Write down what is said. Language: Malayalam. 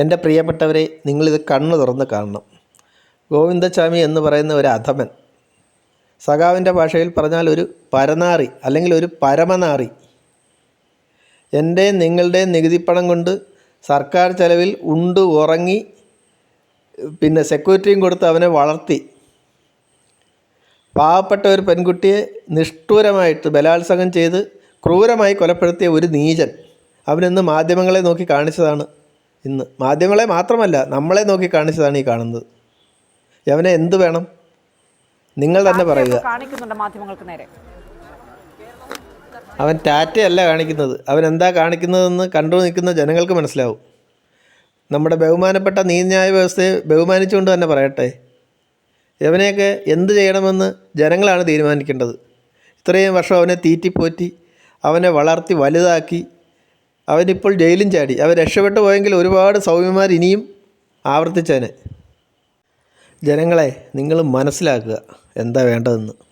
എന്റെ പ്രിയപ്പെട്ടവരെ നിങ്ങളിത് കണ്ണു തുറന്ന് കാണണം. ഗോവിന്ദസ്വാമി എന്ന് പറയുന്ന ഒരു അധമൻ സഖാവിന്റെ ഭാഷയിൽ പറഞ്ഞാൽ ഒരു പരനാറി അല്ലെങ്കിൽ ഒരു പരമനാറി. എന്റെയും നിങ്ങളുടെയും നികുതിപ്പണം കൊണ്ട് സർക്കാർ ചെലവിൽ ഉണ്ട് ഉറങ്ങി പിന്നെ സെക്യൂരിറ്റിയും കൊടുത്ത് അവനെ വളർത്തി. പാവപ്പെട്ട ഒരു പെൺകുട്ടിയെ നിഷ്ഠൂരമായിട്ട് ബലാത്സംഗം ചെയ്ത് ക്രൂരമായി കൊലപ്പെടുത്തിയ ഒരു നീചൻ അവനിന്ന് മാധ്യമങ്ങളെ നോക്കി കാണിച്ചതാണ് ഇന്ന് മാധ്യമങ്ങളെ മാത്രമല്ല നമ്മളെ നോക്കി കാണിച്ചതാണ് ഈ കാണുന്നത്. യവനെ എന്ത് വേണം? നിങ്ങൾ തന്നെ പറയുക. കാണിക്കുന്നുണ്ട് മാധ്യമങ്ങൾക്ക് നേരെ. അവൻ ടാറ്റയല്ല കാണിക്കുന്നത്. അവൻ എന്താ കാണിക്കുന്നതെന്ന് കണ്ടു നിൽക്കുന്ന ജനങ്ങൾക്ക് മനസ്സിലാവും. നമ്മുടെ ബഹുമാനപ്പെട്ട നീതിന്യായ വ്യവസ്ഥയെ ബഹുമാനിച്ചുകൊണ്ട് തന്നെ പറയട്ടെ. ഇവനെയൊക്കെ എന്ത് ചെയ്യണമെന്ന് ജനങ്ങളാണ് തീരുമാനിക്കേണ്ടത്. ഇത്രയും വർഷം അവനെ തീറ്റിപ്പോറ്റി അവനെ വളർത്തി വലുതാക്കി അവനിപ്പോൾ ജയിലും ചാടി. അവൻ രക്ഷപ്പെട്ടു പോയെങ്കിൽ ഒരുപാട് സൗമ്യന്മാർ ഇനിയും ആവർത്തിച്ചേനെ. ജനങ്ങളെ നിങ്ങൾ മനസ്സിലാക്കുക എന്താ വേണ്ടതെന്ന്.